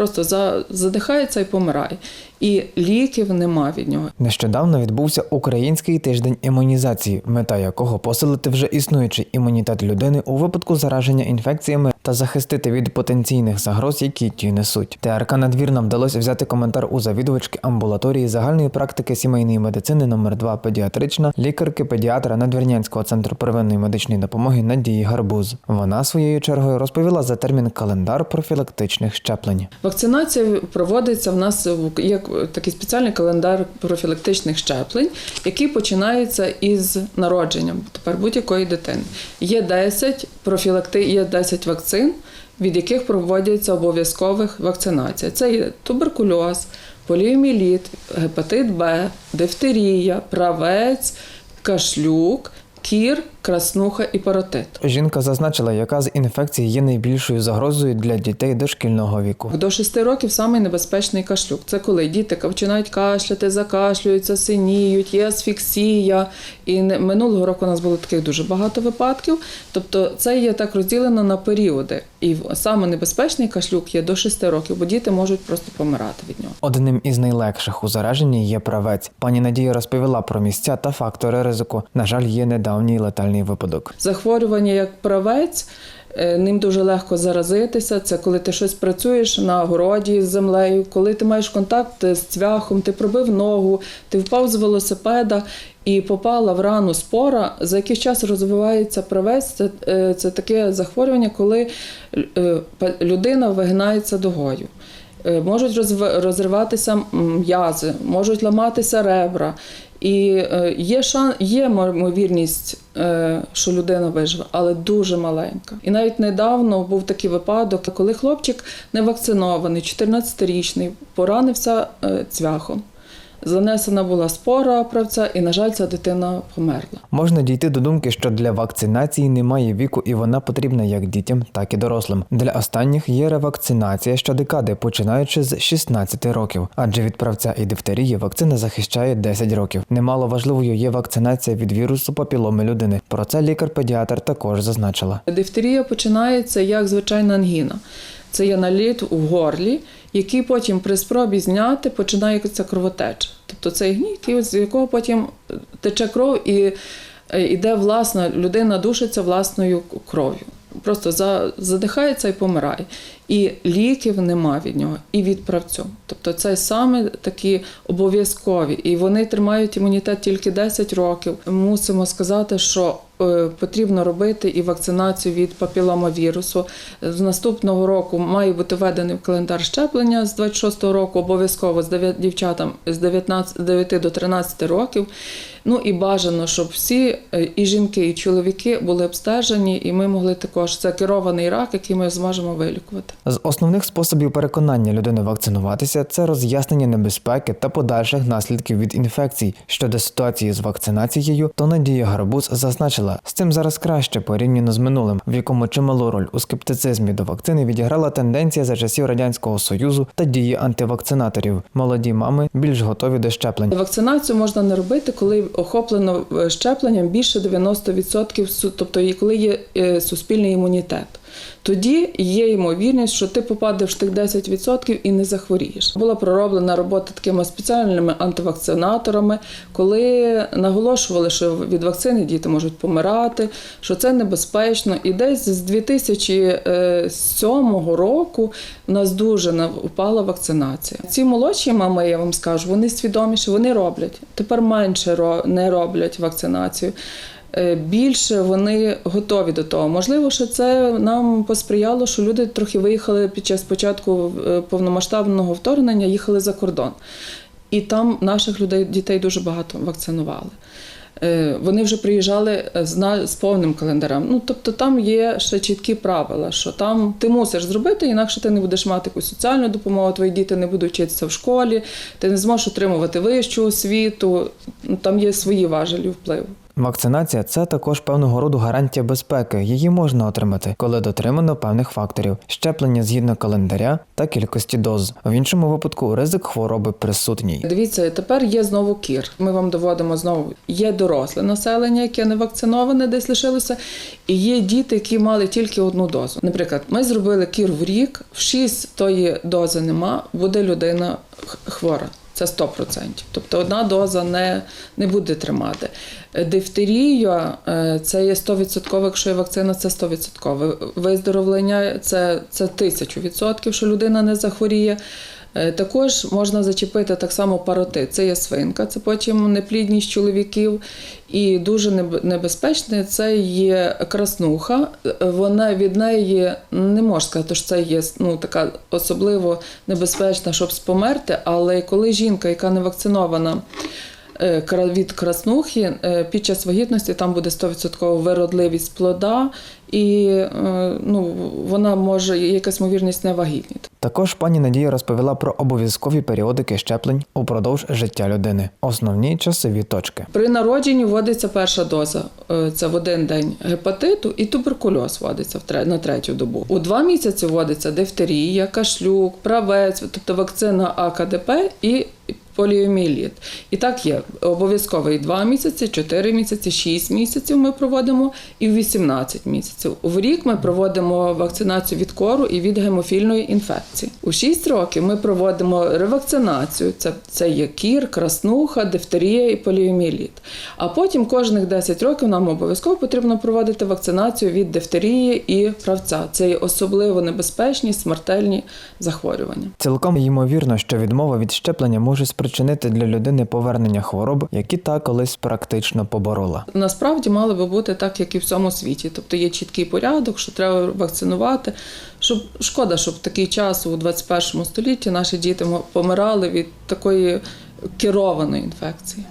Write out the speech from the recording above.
просто за, задихається і помирає. І ліків нема від нього. Нещодавно відбувся український тиждень імунізації, мета якого посилити вже існуючий імунітет людини у випадку зараження інфекціями та захистити від потенційних загроз, які ті несуть. ТРК надвірна вдалося взяти коментар у завідувачки амбулаторії загальної практики сімейної медицини номер 2 педіатрична лікарки педіатра Надвірнянського центру первинної медичної допомоги Надії Гарбуз. Вона своєю чергою розповіла за термін календар профілактичних щеплень. Вакцинація проводиться в нас як такий спеціальний календар профілактичних щеплень, який починається із народженням тепер будь-якої дитини. Є 10 профілакти, є 10 вакцин, від яких проводяться обов'язкових вакцинація. Це є туберкульоз, поліоміліт, гепатит Б, дифтерія, правець, кашлюк, кір, краснуха і паротит. Жінка зазначила, яка з інфекцій є найбільшою загрозою для дітей дошкільного віку. До 6 років самий небезпечний кашлюк. Це коли діти починають кашляти, закашлюються, синіють, є асфіксія. І минулого року у нас було таких дуже багато випадків. Тобто це є так розділено на періоди. І саме небезпечний кашлюк є до 6 років, бо діти можуть просто помирати від нього. Одним із найлегших у зараженні є правець. Пані Надія розповіла про місця та фактори ризику. На жаль, є недавній летальний випадок. Захворювання як правець. Е, Ним дуже легко заразитися. Це коли ти щось працюєш на городі з землею, коли ти маєш контакт з цвяхом, ти пробив ногу, ти впав з велосипеда і попала в рану спора. За якийсь час розвивається правець. Це, е, це таке захворювання, коли е, людина вигинається дугою. Е, Можуть розриватися м'язи, можуть ламатися ребра. І е, є шан, є ймовірність, е, що людина виживе, але дуже маленька. І навіть недавно був такий випадок, коли хлопчик не вакцинований, 14-річний, поранився е, цвяхом. Занесена була спора правця, і, на жаль, ця дитина померла. Можна дійти до думки, що для вакцинації немає віку, і вона потрібна як дітям, так і дорослим. Для останніх є ревакцинація щодекади, починаючи з 16 років, адже від правця і дифтерії вакцина захищає 10 років. Немало важливою є вакцинація від вірусу папіломи людини. Про це лікар-педіатр також зазначила. Дифтерія починається як звичайна ангіна. Це є наліт у горлі, який потім при спробі зняти починається кровотеча. Тобто це гній, з якого потім тече кров і е, іде власна, людина душиться власною кров'ю. Просто за, задихається і помирає. І ліків нема від нього, і від правцю. Тобто це саме такі обов'язкові. І вони тримають імунітет тільки 10 років. Мусимо сказати, що е, потрібно робити і вакцинацію від папіломавірусу. З наступного року має бути введений в календар щеплення з 26-го року, обов'язково з дівчатам з 19, 9 до 13 років. Ну і бажано, щоб всі е, і жінки, і чоловіки були обстежені, і ми могли також це керований рак, який ми зможемо вилікувати. З основних способів переконання людини вакцинуватися це роз'яснення небезпеки та подальших наслідків від інфекцій. Щодо ситуації з вакцинацією, то Надія Гарбуз зазначила, з цим зараз краще порівняно з минулим, в якому чималу роль у скептицизмі до вакцини відіграла тенденція за часів радянського союзу та дії антивакцинаторів. Молоді мами більш готові до щеплень. Вакцинацію можна не робити, коли охоплено е, щепленням більше 90%, су- тобто і коли є е, суспільний імунітет. Тоді є ймовірність, що ти попадеш в тих 10% і не захворієш. Була пророблена робота такими спеціальними антивакцинаторами, коли наголошували, що від вакцини діти можуть помирати, що це небезпечно. І десь з 2007 року у нас дуже упала вакцинація. Ці молодші мами, я вам скажу, вони свідоміші, вони роблять. Тепер менше не роблять вакцинацію. Е, Більше вони готові до того. Можливо, що це нам посприяло, що люди трохи виїхали під час початку е, повномасштабного вторгнення, їхали за кордон. І там наших людей, дітей дуже багато вакцинували. Е, Вони вже приїжджали з, повним календарем. Ну, тобто там є ще чіткі правила, що там ти мусиш зробити, інакше ти не будеш мати якусь соціальну допомогу, твої діти не будуть вчитися в школі, ти не зможеш отримувати вищу освіту. Ну, Там є свої важелі впливу. Вакцинація це також певного роду гарантія безпеки. Її можна отримати, коли дотримано певних факторів: щеплення згідно календаря та кількості доз. В іншому випадку ризик хвороби присутній. Дивіться, тепер є знову кір. Ми вам доводимо знову. Є доросле населення, яке не вакциноване, десь лишилося, і є діти, які мали тільки одну дозу. Наприклад, ми зробили кір в рік, в 6 тої дози нема, буде людина хвора. Це 100%. Тобто одна доза не, не буде тримати. Е, Дифтерія е, це є 100%, якщо є вакцина, це 100%. Виздоровлення це, це 1000%, що людина не захворіє. Е, Також можна зачепити так само паротит. Це є свинка, це потім неплідність чоловіків. І дуже небезпечне це є краснуха. Е, Вона від неї не можна сказати, що це є ну, така особливо небезпечна, щоб спомерти. Але коли жінка, яка не вакцинована, від краснухи е, під час вагітності там буде 100% виродливість плода, і е, ну, вона може якась ймовірність невагітніти. Також пані Надія розповіла про обов'язкові періодики щеплень упродовж життя людини, основні часові точки. При народженні вводиться перша доза. е, Це в один день гепатиту і туберкульоз вводиться на третю добу. У два місяці вводиться дифтерія, кашлюк, правець, тобто вакцина АКДП і поліоміеліт. І так є обов'язковий 2 місяці, 4 місяці, 6 місяців ми проводимо і в 18 місяців. В рік ми проводимо вакцинацію від кору і від гемофільної інфекції. У 6 років ми проводимо ревакцинацію. Це, це є кір, краснуха, дифтерія і поліоміеліт. А потім кожних 10 років нам обов'язково потрібно проводити вакцинацію від дифтерії і правця. Це є особливо небезпечні смертельні захворювання. Цілком ймовірно, що відмова від щеплення може спричинити для людини повернення хвороб, які та колись практично поборола. Насправді мали би бути так, як і в цьому світі. Тобто є чіткий порядок, що треба вакцинувати. Щоб шкода, щоб такий час у 21 столітті наші діти помирали від такої керованої інфекції.